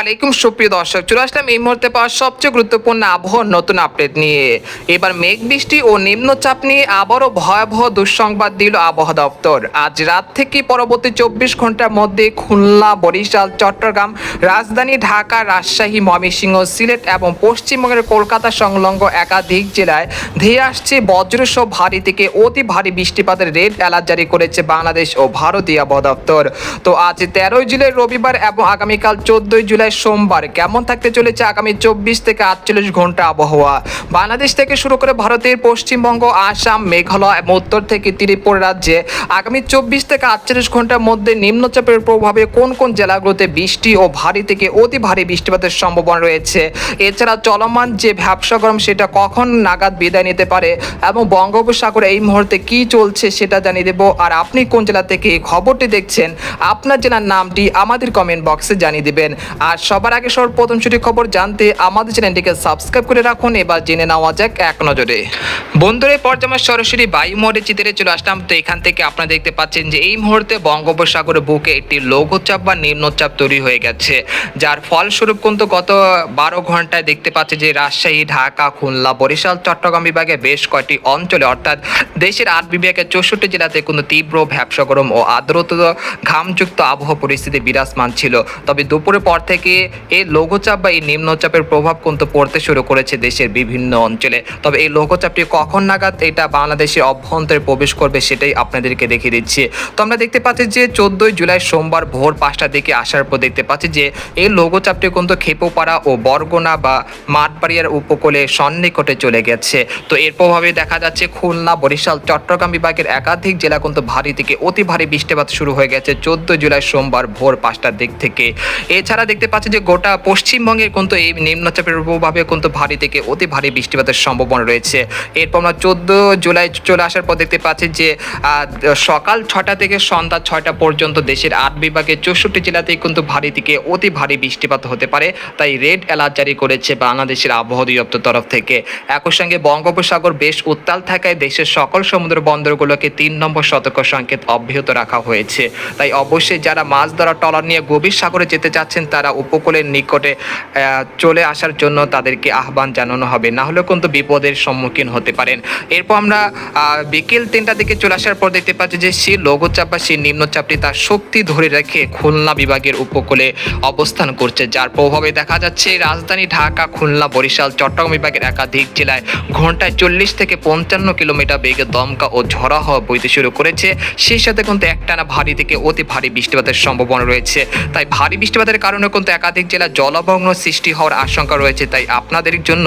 আলাইকুম, সুপ্রিয় দর্শক। চলে আসলাম এই মুহূর্তে পাওয়া সবচেয়ে গুরুত্বপূর্ণ আবহাওয়ার নতুন আপডেট নিয়ে। এবার মেঘ, বৃষ্টি ও নিম্নচাপ নিয়ে আবারও ভয়াবহ দুঃসংবাদ দিল আবহাওয়া দপ্তর। আজ রাত থেকে পরবর্তী চব্বিশ ঘণ্টার মধ্যে খুলনা, বরিশাল, চট্টগ্রাম, রাজধানী, ঢাকা, রাজশাহী, ময়মনসিংহ, সিলেট এবং পশ্চিমবঙ্গের কলকাতা সংলগ্ন একাধিক জেলায় ধেয়ে আসছে বজ্রসহ ভারী থেকে অতি ভারী বৃষ্টিপাতের রেড অ্যালার্ট জারি করেছে বাংলাদেশ ও ভারতীয় আবহাওয়া দপ্তর। তো আজ তেরোই জুলাই রবিবার এবং আগামীকাল চোদ্দই জুলাই সোমবার কেমন থাকতে চলেছে আগামী চব্বিশ থেকে আটচল্লিশ ঘণ্টা আবহাওয়া? বাংলাদেশ থেকে শুরু করে ভারতের পশ্চিমবঙ্গ, আসাম, মেঘালয় এবং উত্তর থেকে ত্রিপুরা রাজ্যে আগামী চব্বিশ থেকে আটচল্লিশ ঘণ্টার মধ্যে নিম্নচাপের প্রভাবে কোন কোন জেলাগুলোতে বৃষ্টি ও ভারী থেকে অতি ভারী বৃষ্টিপাতের সম্ভাবনা রয়েছে? এছাড়া চলমান যে ব্যবসা গরম, সেটা কখন নাগাদ বিদায় নিতে পারে এবং বঙ্গোপসাগরে এই মুহূর্তে কি চলছে সেটা জানিয়ে দেবো। আর আপনি কোন জেলা থেকে এই খবরটি দেখছেন, আপনার জেলার নামটি আমাদের কমেন্ট বক্সে জানিয়ে দেবেন। আর সবার আগে সর্বপ্রথম ছুটি খবর জানতে আমাদের চ্যানেলটিকে সাবস্ক্রাইব করে রাখুন। এবার জেনে নেওয়া যাক এক নজরে। বন্ধুরা পর্যামা সরাসরি বায়ু মোড়ে চিত্রে চলে আসলাম। তো এখান থেকে আপনারা দেখতে পাচ্ছেন যে এই মুহূর্তে বঙ্গোপসাগরের বুকে একটি লঘুচাপ বা নিম্নচাপ তৈরি হয়ে গেছে। যার ফলস্বরূপ কিন্তু গত বারো ঘন্টায় দেখতে পাচ্ছি যে রাজশাহী, ঢাকা, খুলনা, বরিশাল, চট্টগ্রাম বিভাগে বেশ কয়েকটি অঞ্চলে অর্থাৎ দেশের আট বিভাগের চৌষট্টি জেলাতে কিন্তু তীব্র ব্যবসা গরম ও আর্দ্রতা ঘামযুক্ত আবহাওয়া পরিস্থিতি বিরাজমান ছিল। তবে দুপুরের পর থেকে এই লঘুচাপ বা এই নিম্নচাপের প্রভাব কিন্তু পড়তে শুরু করেছে দেশের বিভিন্ন অঞ্চলে। তবে এই লঘুচাপটি কখন নাগাদ এটা বাংলাদেশের অভ্যন্তরে প্রবেশ করবে সেটাই আপনাদেরকে দেখিয়ে দিচ্ছি। তো আমরা দেখতে পাচ্ছি যে চোদ্দই জুলাই সোমবার ভোর পাঁচটার দিকে আসার পর দেখতে পাচ্ছি যে এই লঘুচাপটি কিন্তু খেপোপাড়া ও বরগোনা বা মাঠবাড়িয়ার উপকূলে সন্নিকটে চলে গেছে। তো এর প্রভাবে দেখা যাচ্ছে খুলনা, বরিশাল, চট্টগ্রাম বিভাগের একাধিক জেলা কিন্তু ভারী থেকে অতি ভারী বৃষ্টিপাত শুরু হয়ে গেছে চোদ্দ জুলাই সোমবার ভোর পাঁচটার দিক থেকে। এছাড়া দেখতে পাচ্ছি যে গোটা পশ্চিমবঙ্গের কিন্তু এই নিম্নচাপের প্রভাবে কিন্তু ভারী থেকে অতি ভারী বৃষ্টিপাতের সম্ভাবনা রয়েছে। এরপর আমরা চোদ্দ জুলাই চলে আসার পর দেখতে পাচ্ছি যে সকাল ছটা থেকে সন্ধ্যা ছয়টা পর্যন্ত দেশের আট বিভাগের চৌষট্টি জেলাতেই কিন্তু ভারী থেকে অতি ভারী বৃষ্টিপাত হতে পারে। তাই রেড অ্যালার্ট জারি করেছে বাংলাদেশের আবহাওয়া দপ্তর তরফ থেকে। একই সঙ্গে বঙ্গোপসাগর বেশ উত্তাল থাকায় দেশের সকল সমুদ্র বন্দরগুলোকে তিন নম্বর সতর্ক সংকেত অব্যাহত রাখা হয়েছে। তাই অবশ্যই যারা মাছ ধরা ট্রলার নিয়ে গভীর সাগরে যেতে চাচ্ছেন, তারা উপকূলের নিকটে চলে আসার জন্য তাদেরকে আহ্বান জানানো হবে। না হলেও কিন্তু বিপদের সম্মুখীন হতে পারেন। এরপর আমরা বিকেল তিনটার দিকে চলে আসার পর দেখতে পাচ্ছি যে সেই লঘুচাপ বা সেই নিম্নচাপটি তার শক্তি ধরে রেখে খুলনা বিভাগের উপকূলে অবস্থান করছে, যার প্রভাবে দেখা যাচ্ছে রাজধানী ঢাকা, খুলনা, বরিশাল, চট্টগ্রাম বিভাগের একাধিক জেলায় ঘন্টায় চল্লিশ থেকে পঞ্চান্ন কিলোমিটার বেগে দমকা ও ঝরা হওয়া বইতে শুরু করেছে। সেই সাথে কিন্তু একটানা ভারী থেকে অতি ভারী বৃষ্টিপাতের সম্ভাবনা রয়েছে। তাই ভারী বৃষ্টিপাতের কারণে কিন্তু একাধিক জেলা জলমগ্ন সৃষ্টি হওয়ার আশঙ্কা রয়েছে, তাই আপনাদের জন্য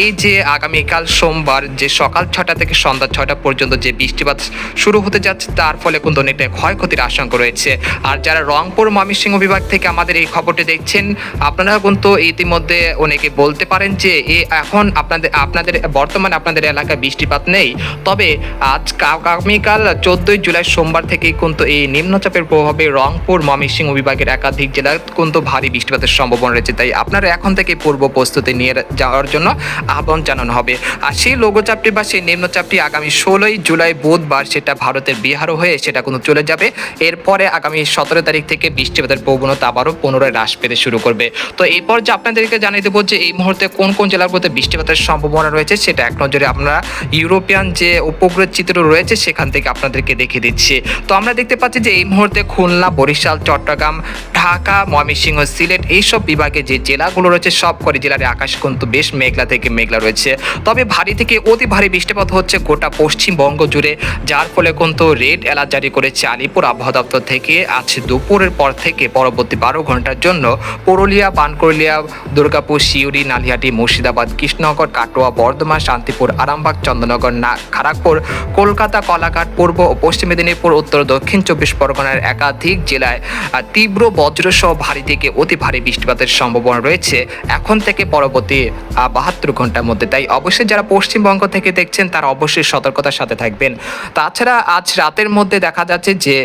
এই যে আগামীকাল সোমবার, যে সকাল ছটা থেকে সন্ধ্যা ছটা পর্যন্ত যে বৃষ্টিপাত শুরু হতে যাচ্ছে, তার ফলে কিন্তু অনেকটা ক্ষয়ক্ষতির আশঙ্কা রয়েছে। আর যারা রংপুর ময়মনসিংহ বিভাগ থেকে আমাদের এই খবরটি দেখছেন আপনারা কিন্তু ইতিমধ্যে অনেকে বলতে পারেন যে, এ এখন আপনাদের আপনাদের বর্তমানে আপনাদের এলাকায় বৃষ্টিপাত নেই। তবে আজ আগামীকাল চোদ্দই জুলাই সোমবার থেকে কিন্তু এই নিম্নচাপের প্রভাবে রংপুর ময়মনসিংহ বিভাগের একাধিক জেলায় কিন্তু ভারী বৃষ্টিপাতের সম্ভাবনা রয়েছে, তাই আপনারা এখন থেকে পূর্ব প্রস্তুতি নিয়ে যাওয়ার জন্য আহ্বান জানানো হবে। আর সেই লঘুচাপটি বা সেই নিম্নচাপটি আগামী ষোলোই জুলাই বুধবার সেটা ভারতের বিহারও হয়ে সেটা কিন্তু চলে যাবে। এরপরে আগামী সতেরো তারিখ থেকে বৃষ্টিপাতের প্রবণতা আবারও পুনরায় হ্রাস পেতে শুরু করবে। তো এরপর যে আপনাদেরকে জানিয়ে দেবো যে এই মুহূর্তে কোন কোন জেলাগুলোতে বৃষ্টিপাতের সম্ভাবনা রয়েছে, সেটা এক নজরে আমরা ইউরোপিয়ান যে উপগ্রহ চিত্র রয়েছে সেখান থেকে আপনাদেরকে দেখিয়ে দিচ্ছি। তো আমরা দেখতে পাচ্ছি যে এই মুহূর্তে খুলনা, বরিশাল, চট্টগ্রাম ঢাকা, ময়মনসিংহ, সিলেট এইসব বিভাগে যে জেলাগুলো রয়েছে, সব করে জেলার আকাশ কিন্তু বেশ মেঘলা থেকে মেঘলা রয়েছে। তবে ভারী থেকে অতি ভারী বৃষ্টিপাত হচ্ছে গোটা পশ্চিমবঙ্গ জুড়ে, যার ফলে কিন্তু রেড অ্যালার্ট জারি করেছে আলিপুর আবহাওয়া দপ্তর থেকে আজ দুপুরের পর থেকে পরবর্তী বারো ঘণ্টার জন্য পুরুলিয়া বানকুরলিয়া দুর্গাপুর শিউরি নালিহাটি, মুর্শিদাবাদ, কৃষ্ণনগর, কাটোয়া, বর্ধমান, শান্তিপুর, আরামবাগ চন্দ্রনগর না খড়গপুর কলকাতা, কলাঘাট, পূর্ব ও পশ্চিম মেদিনীপুর, উত্তর দক্ষিণ চব্বিশ পরগনার একাধিক জেলায় তীব্র বজ্রসহ ভারী থেকে অতি ভারী বৃষ্টিপাতের সম্ভাবনা রয়েছে। এখন থেকে পরবর্তী বাহাত্তর ঘণ্টার মধ্যে। তাই অবশ্যই যারা পশ্চিমবঙ্গ থেকে দেখছেন, তারা অবশ্যই সতর্কতার সাথে থাকবেন। তাছাড়া আজ রাতের মধ্যে দেখা যাচ্ছে যে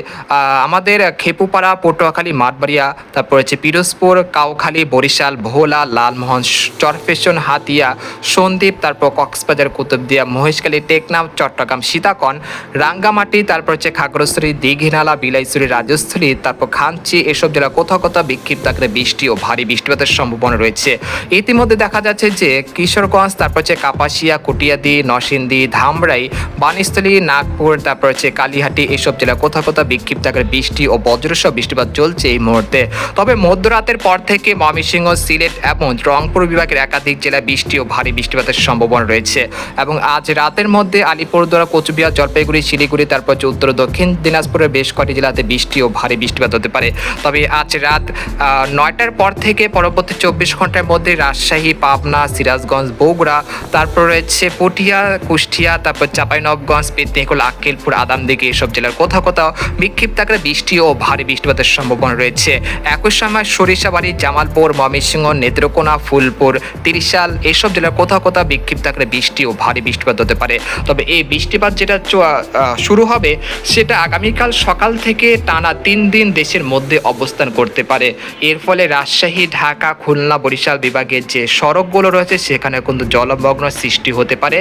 আমাদের খেপুপাড়া, পটুয়াখালী, মাঠবাড়িয়া, তারপর হচ্ছে পিরোজপুর, কাউখালী, বরিশাল, ভোলা, লালমোহন, চরফেশন, হাতিয়া, সন্দ্বীপ, তারপর কক্সবাজার, কুতুবদিয়া, মহেশখালী, টেকনাফ, চট্টগ্রাম, সীতাকন, রাঙ্গামাটি, তারপর হচ্ছে খাগড়াছড়ি, দীঘিনালা, বিলাইছড়ি রাজস্থলী তারপর খাঞ্চি, এসব জেলা কোথাও কোথাও বিক্ষিপ্ত আকারে বৃষ্টি ও ভারী বৃষ্টিপাতের সম্ভাবনা রয়েছে। ইতিমধ্যে দেখা যাচ্ছে যে কিশোরগঞ্জ, তারপর হচ্ছে কাপাসিয়া, কটিয়াদি, নরসিংদী, ধামরাই বানিস্থলী নাগপুর, তারপর হচ্ছে কালীহাটি এসব জেলা কোথাও কোথাও বিক্ষিপ্ত আকারে বৃষ্টি ও বজ্রসহ বৃষ্টিপাত চলছে এই মুহূর্তে। তবে মধ্যরাতের পর থেকে ময়মনসিংহ, সিলেট এবং রংপুর বিভাগের একাধিক জেলায় বৃষ্টি ও ভারী বৃষ্টিপাতের সম্ভাবনা রয়েছে এবং আজ রাতের মধ্যে আলিপুরদুয়ার, কোচবিহার, জলপাইগুড়ি, শিলিগুড়ি, তারপর হচ্ছে উত্তর দক্ষিণ দিনাজপুরের বেশ কয়েকটি জেলাতে বৃষ্টি ও ভারী বৃষ্টিপাত হতে পারে। তবে আজ রাত নয়টার পর থেকে পরবর্তী চব্বিশ ঘণ্টার মধ্যে রাজশাহী, পাবনা, সিরাজগঞ্জ, বগুড়া, তারপর রয়েছে পটিয়া কুষ্টিয়া, তারপর চাঁপাইনবগঞ্জ পেতনিকুল আক্কেলপুর, আদামদিঘি এসব জেলার কোথাও কোথাও বিক্ষিপ্ত আকারে বৃষ্টি ও ভারী বৃষ্টিপাতের সম্ভাবনা রয়েছে। একই সময় সরিষাবাড়ি, জামালপুর, ময়মনসিংহ, নেত্রকোনা, ফুলপুর, তিরিশাল এসব জেলার কোথাও কোথাও বিক্ষিপ্ত আকারে বৃষ্টি ও ভারী বৃষ্টিপাত হতে পারে। তবে এই বৃষ্টিপাত যেটা শুরু হবে, সেটা আগামীকাল সকাল থেকে টানা তিন দিন দেশের মধ্যে অবস্থান করতে পারে। এর ফলে রাজশাহী, ঢাকা, খুলনা, বরিশাল বিভাগের যে সড়কগুলো রয়েছে, সেখানে কিন্তু জলমগ্ন সৃষ্টি হতে পারে।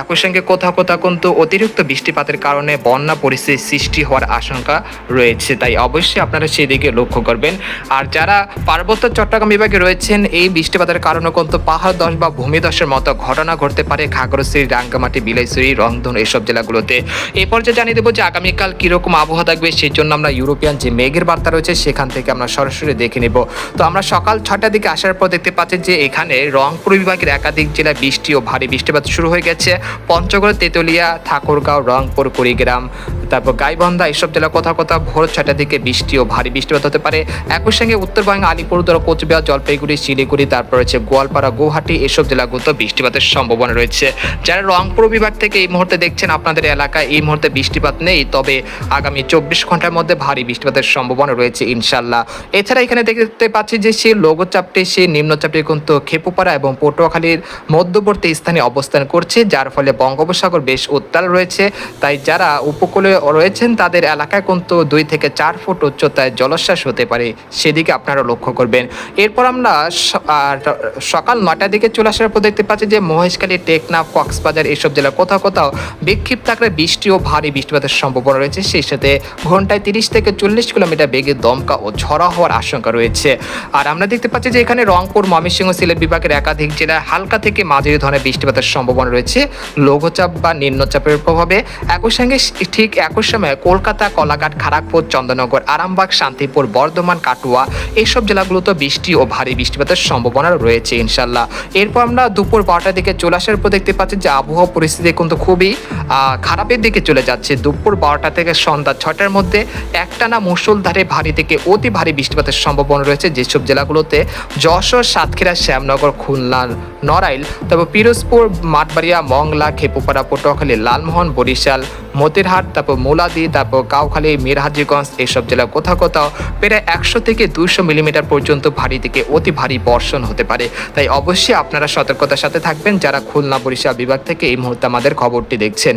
একই সঙ্গে কোথাও কোথাও কিন্তু অতিরিক্ত বৃষ্টিপাতের কারণে বন্যা পরিস্থিতির সৃষ্টি হওয়ার আশঙ্কা রয়েছে। তাই অবশ্যই আপনারা সেদিকে লক্ষ্য করবেন। আর যারা পার্বত্য চট্টগ্রাম বিভাগে রয়েছেন, এই বৃষ্টিপাতের কারণে কিন্তু পাহাড় ধস বা ভূমিধসের মতো ঘটনা ঘটতে পারে। খাগড়শ্রী রাঙ্গামাটি, বিলাইছড়ি, রংধন এসব জেলাগুলোতে। এই পর্যায়ে জানিয়ে দেবো যে আগামীকাল কীরকম আবহাওয়া থাকবে, সেই জন্য আমরা ইউরোপিয়ান যে মেঘের বার্তা রয়েছে, সেখান থেকে আমরা সরাসরি দেখে নেব। তো আমরা সকাল ছটার দিকে আসার পর দেখতে পাচ্ছি যে এখানে রংপুর বিভাগের একাধিক জেলায় বৃষ্টি ও ভারী বৃষ্টিপাত শুরু হয়ে গেছে। পঞ্চগড়, তেতুলিয়া, ঠাকুরগাঁও, রংপুর, কুড়িগ্রাম, তারপর গাইবন্ধা এসব জেলা কোথাও কোথাও ভোর ছটার দিকে বৃষ্টি ও ভারী বৃষ্টিপাত হতে পারে। একই সঙ্গে উত্তরবঙ্গে আলিপুরদুয়ার, কোচবিহার, জলপাইগুড়ি, শিলিগুড়ি, তারপর রয়েছে গোয়ালপাড়া, গুয়াহাটি এসব জেলাগুলোতে বৃষ্টিপাতের সম্ভাবনা রয়েছে। যারা রংপুর বিভাগ থেকে এই মুহূর্তে দেখছেন, আপনাদের এলাকায় এই মুহূর্তে বৃষ্টিপাত নেই, তবে আগামী চব্বিশ ঘণ্টার মধ্যে ভারী বৃষ্টিপাতের সম্ভাবনা রয়েছে ইনশাল্লাহ এছাড়া এখানে দেখতে পাচ্ছি যে সেই লঘুচাপটি সেই নিম্নচাপটি কিন্তু খেপুপাড়া এবং পটুয়াখালীর মধ্যবর্তী স্থানে অবস্থান করছে, যার ফলে বঙ্গোপসাগর বেশ উত্তাল রয়েছে। তাই যারা উপকূলে রয়েছেন, তাদের এলাকায় কিন্তু দুই থেকে চার ফুট উচ্চতায় জলোচ্ছ্বাস হতে পারে। সেদিকে আপনারা লক্ষ্য করবেন। এরপর আমরা সকাল নয়টার দিকে চলে আসার পর দেখতে পাচ্ছি যে মহেশখালী টেকনাফ কক্সবাজার এসব জেলার কোথাও কোথাও বিক্ষিপ্ত আকারে বৃষ্টি ও ভারী বৃষ্টিপাতের সম্ভাবনা রয়েছে। সেই সাথে ঘন্টায় তিরিশ থেকে চল্লিশ কিলোমিটার বেগে দমকা ও হওয়ার আশঙ্কা রয়েছে। আর আমরা দেখতে পাচ্ছি যে এখানে রংপুর, ময়মনসিংহ সিলেট বিভাগের একাধিক জেলায় হালকা থেকে মাঝারি ধরনের বৃষ্টিপাতের সম্ভাবনা রয়েছে। লঘুচাপ বা নিম্নচাপের প্রভাবে একই সঙ্গে ঠিক একই সময়ে কলকাতা, কলাঘাট খড়গপুর চন্দননগর আরামবাগ, শান্তিপুর, বর্ধমান, কাটুয়া এইসব জেলাগুলোতে বৃষ্টি ও ভারী বৃষ্টিপাতের সম্ভাবনা রয়েছে ইনশাল্লাহ এরপর আমরা দুপুর বারোটার দিকে চলে আসার পর দেখতে পাচ্ছি যে আবহাওয়া পরিস্থিতি কিন্তু খুবই খারাপের দিকে চলে যাচ্ছে। দুপুর বারোটা থেকে সন্ধ্যা ছটার মধ্যে একটানা মুসলধারে ভারী থেকে অতি ভারী বৃষ্টিপাতের সম্ভাবনা রয়েছে। যেসব জেলাগুলোতে যশোর, সাতক্ষীরা, শ্যামনগর, খুলনা, নড়াইল তারপর পিরোজপুর, মাঠবাড়িয়া, মংলা, খেপুপাড়া, পটুয়াখালী, লালমোহন, বরিশাল, মতিরহাট, তারপর মোলাদি, তারপর কাউখালী মিরহাজিগঞ্জ এসব জেলা কোথাও কোথাও প্রায় একশো থেকে দুইশো মিলিমিটার পর্যন্ত ভারী থেকে অতি ভারী বর্ষণ হতে পারে। তাই অবশ্যই আপনারা সতর্কতার সাথে থাকবেন। যারা খুলনা, বরিশাল বিভাগ থেকে এই মুহূর্তে আমাদের খবরটি দেখছেন।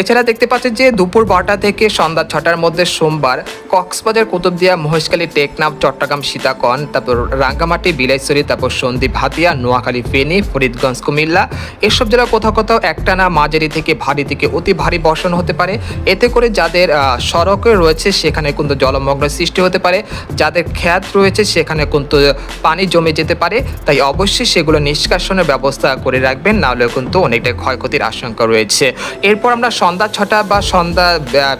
এছাড়া দেখতে পাচ্ছেন যে দুপুর বারোটা থেকে সন্ধ্যা ছটার মধ্যে সোমবার কক্সবাজার, কুতুবদিয়া, মহেশখালী, টেকনাফ, চট্টগ্রাম, সীতাকন, তারপর রাঙ্গামাটি, বিলাইছড়ি, তারপর সন্দীপ হাতিয়া নোয়াখালী, ফেনী, ফরিদগঞ্জ, কুমিল্লা। এসব জেলা কোথাও কোথাও একটানা মাঝারি থেকে ভারী থেকে অতি ভারী বর্ষণ হতে পারে। এতে করে যাদের সড়কে রয়েছে সেখানে কিন্তু জলমগ্ন সৃষ্টি হতে পারে। যাদের খ্যাত রয়েছে সেখানে কিন্তু পানি জমে যেতে পারে। তাই অবশ্যই সেগুলো নিষ্কাশনের ব্যবস্থা করে রাখবেন নাহলে কিন্তু অনেকটা ক্ষয়ক্ষতির আশঙ্কা রয়েছে। এরপর আমরা সন্ধ্যা ছটা বা সন্ধ্যা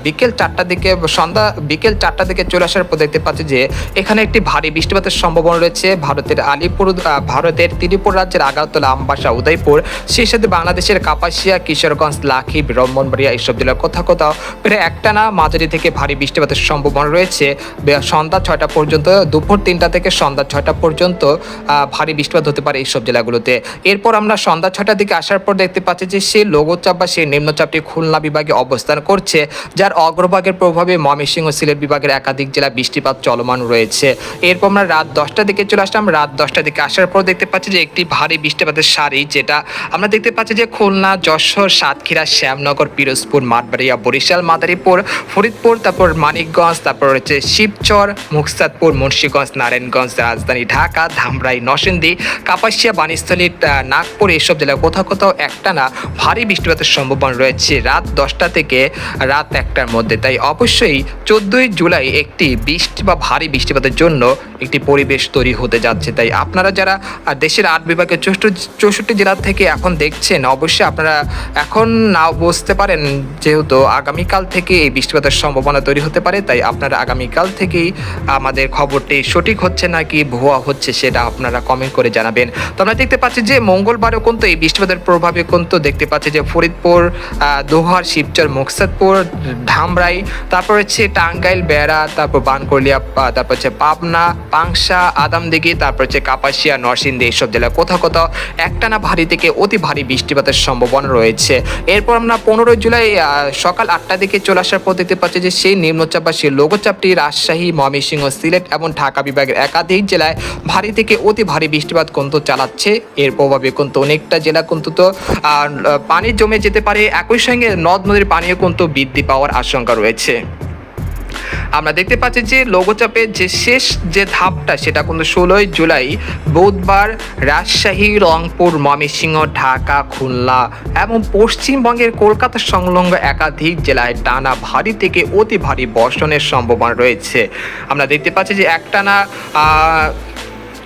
বিকেল চারটার দিকে, সন্ধ্যা বিকেল চারটার দিকে চলে আসার পর দেখতে পাচ্ছি যে এখানে একটি ভারী বৃষ্টিপাতের সম্ভাবনা রয়েছে। ভারতের আলিপুর ভারতের ত্রিপুরা রাজ্যের আগারতলা, আমবাসা, উদয়পুর, সেই সাথে বাংলাদেশের কাপাসিয়া, কিশোরগঞ্জ লাখি ব্রাহ্মণবাড়িয়া এইসব জেলার কোথাও কোথাও প্রায় একটানা মাঝারি থেকে ভারী বৃষ্টিপাতের সম্ভাবনা রয়েছে। সন্ধ্যা ছয়টা পর্যন্ত, দুপুর তিনটা থেকে সন্ধ্যা ছয়টা পর্যন্ত ভারী বৃষ্টিপাত হতে পারে এইসব জেলাগুলোতে। এরপর আমরা সন্ধ্যা ছটার দিকে আসার পর দেখতে পাচ্ছি যে সেই লঘুচাপ বা সেই নিম্নচাপটি খুলনা বিভাগে অবস্থান করছে, যার অগ্রভাগের প্রভাবে ময়মনসিংহ সিলেট বিভাগের একাধিক জেলা বৃষ্টিপাত চলমান রয়েছে। এরপর আমরা রাত দশটার দিকে চলে আসলাম। রাত দশটার দিকে আসার পর দেখতে পাচ্ছি যে একটি ভারী বৃষ্টিপাতের সারি, যেটা আমরা দেখতে পাচ্ছি যে খুলনা, যশোর, সাতক্ষীরা, শ্যামনগর, পিরোজপুর, মাঠবাড়িয়া, বরিশাল, মাদারীপুর, ফরিদপুর, তারপর মানিকগঞ্জ, তারপর রয়েছে শিবচর, মুকসাদপুর, মুন্সীগঞ্জ, নারায়ণগঞ্জ, রাজধানী ঢাকা, ধামরাই, নরসিংদী, কাপাসিয়া বাণীস্থলী নাগপুর, এসব জেলায় কোথাও কোথাও একটানা ভারী বৃষ্টিপাতের সম্ভাবনা রয়েছে। রাত দশটা থেকে রাত একটার মধ্যে। তাই অবশ্যই চোদ্দোই জুলাই একটি বৃষ্টি বা ভারী বৃষ্টিপাতের জন্য একটি পরিবেশ তৈরি হতে যাচ্ছে। তাই আপনারা যারা দেশের আট বিভাগের চৌষট্টি চৌষট্টি জেলা থেকে এখন দেখছেন অবশ্যই আপনারা এখন না বুঝতে পারেন যেহেতু আগামীকাল থেকে এই বৃষ্টিপাতের সম্ভাবনা তৈরি হতে পারে। তাই আপনারা আগামীকাল থেকেই আমাদের খবরটি সঠিক হচ্ছে নাকি ভুয়া হচ্ছে সেটা আপনারা কমেন্ট করে জানাবেন। তো আমরা দেখতে পাচ্ছি যে মঙ্গলবারও কিন্তু এই বৃষ্টিপাতের প্রভাবে কিন্তু দেখতে পাচ্ছি যে ফরিদপুর আহ, দোহার শিবচর, মুকসাদপুর ধামরাই তারপর হচ্ছে টাঙ্গাইল, বেড়া, তারপর বানকলিয়া তারপর হচ্ছে পাবনা, পাংশা, আদামদিঘি, তারপর হচ্ছে কাপাসিয়া, নরসিংদী এইসব জেলায় কোথাও কোথাও একটানা ভারী থেকে অতি ভারী বৃষ্টিপাতের সম্ভাবনা রয়েছে। এরপর আমরা পনেরোই জুলাই সকাল আটটা দিকে চলে আসার পর দেখতে পাচ্ছি যে সেই নিম্নচাপ বা সেই লঘুচাপটি রাজশাহী, ময়মনসিংহ, সিলেট এবং ঢাকা বিভাগের একাধিক জেলায় ভারী থেকে অতি ভারী বৃষ্টিপাত কিন্তু চালাচ্ছে। এর প্রভাবে কিন্তু অনেকটা জেলা কিন্তু তো পানি জমে যেতে পারে। একই সঙ্গে নদ নদীর পানিও কিন্তু বৃদ্ধি পাওয়ার আশঙ্কা রয়েছে। আমরা দেখতে পাচ্ছি যে লঘুচাপের যে শেষ যে ধাপটা, সেটা কিন্তু ষোলোই জুলাই, বুধবার রাজশাহী, রংপুর, ময়মনসিংহ, ঢাকা, খুলনা এবং পশ্চিমবঙ্গের কলকাতা সংলগ্ন একাধিক জেলায় টানা ভারী থেকে অতি ভারী বর্ষণের সম্ভাবনা রয়েছে। আমরা দেখতে পাচ্ছি যে একটানা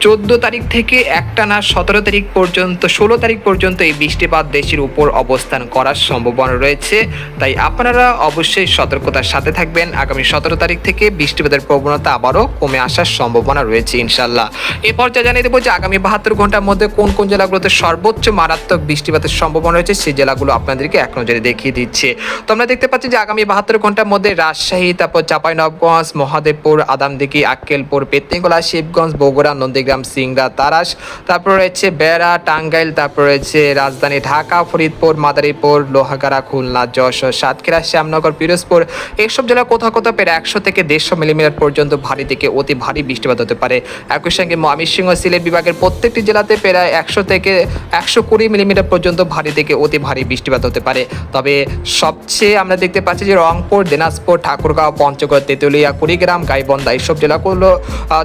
চোদ্দ তারিখ থেকে একটানা সতেরো তারিখ পর্যন্ত, ষোলো তারিখ পর্যন্ত এই বৃষ্টিপাত দেশের উপর অবস্থান করার সম্ভাবনা রয়েছে। তাই আপনারা অবশ্যই সতর্কতার সাথে থাকবেন। আগামী সতেরো তারিখ থেকে বৃষ্টিপাতের প্রবণতা আবারও কমে আসার সম্ভাবনা রয়েছে ইনশাল্লাহ এ পর্যায়ে জানিয়ে দেবো যে আগামী বাহাত্তর ঘণ্টার মধ্যে কোন কোন জেলাগুলোতে সর্বোচ্চ মারাত্মক বৃষ্টিপাতের সম্ভাবনা রয়েছে, সেই জেলাগুলো আপনাদেরকে এক নজরে দেখিয়ে দিচ্ছে। তো আমরা দেখতে পাচ্ছি যে আগামী বাহাত্তর ঘণ্টার মধ্যে রাজশাহী, তারপর চাঁপাইনবগঞ্জ মহাদেবপুর, আদামদিঘি, আক্কেলপুর, পেতনিগোলা, শিবগঞ্জ, বগুড়া, নন্দীগ্রাম সিংড়া তারাস তারপর রয়েছে বেড়া, টাঙ্গাইল, তারপর রয়েছে রাজধানী ঢাকা, ফরিদপুর, মাদারীপুর, লোহাগাড়া, খুলনা, যশোর, সাতক্ষীরা, শ্যামনগর, পিরোজপুর। এইসব জেলা কোথাও কোথাও প্রায় একশো থেকে দেড়শো মিলিমিটার পর্যন্ত ভারী থেকে অতি ভারী বৃষ্টিপাত হতে পারে। একই সঙ্গে ময়মনসিংহ সিলেট বিভাগের প্রত্যেকটি জেলাতে প্রায় একশো থেকে একশো কুড়ি মিলিমিটার পর্যন্ত ভারী থেকে অতি ভারী বৃষ্টিপাত হতে পারে। তবে সবচেয়ে আমরা দেখতে পাচ্ছি যে রংপুর, দিনাজপুর, ঠাকুরগাঁও, পঞ্চগড়, তেঁতুলিয়া, কুড়িগ্রাম, গাইবন্ধা এইসব জেলাগুলো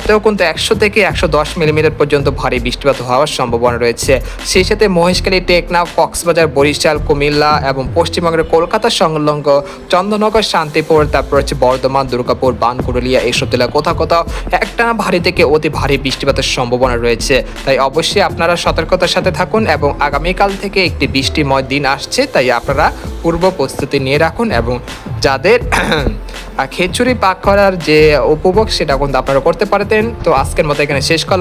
তেও কিন্তু একশো থেকে একশো দশ মিলিমিটার পর্যন্ত ভারী বৃষ্টিপাত হওয়ার সম্ভাবনা রয়েছে। সেই সাথে মহেশখালী, টেকনাফ, কক্সবাজার, বরিশাল, কুমিল্লা এবং পশ্চিমবঙ্গের কলকাতা সংলগ্ন চন্দ্রনগর, শান্তিপুর, তারপর হচ্ছে বর্ধমান, দুর্গাপুর বানকুরলিয়া এইসব জেলা কোথাও কোথাও একটানা ভারী থেকে অতি ভারী বৃষ্টিপাতের সম্ভাবনা রয়েছে। তাই অবশ্যই আপনারা সতর্কতার সাথে থাকুন এবং আগামীকাল থেকে একটি বৃষ্টিময় দিন আসছে, তাই আপনারা পূর্ব প্রস্তুতি নিয়ে রাখুন এবং যাদের খিচুড়ি পাক করার যে উপভোগ সেটা কিন্তু আপনারা করতে পারতেন। তো আজকের মতো এখানে শেষ করলাম।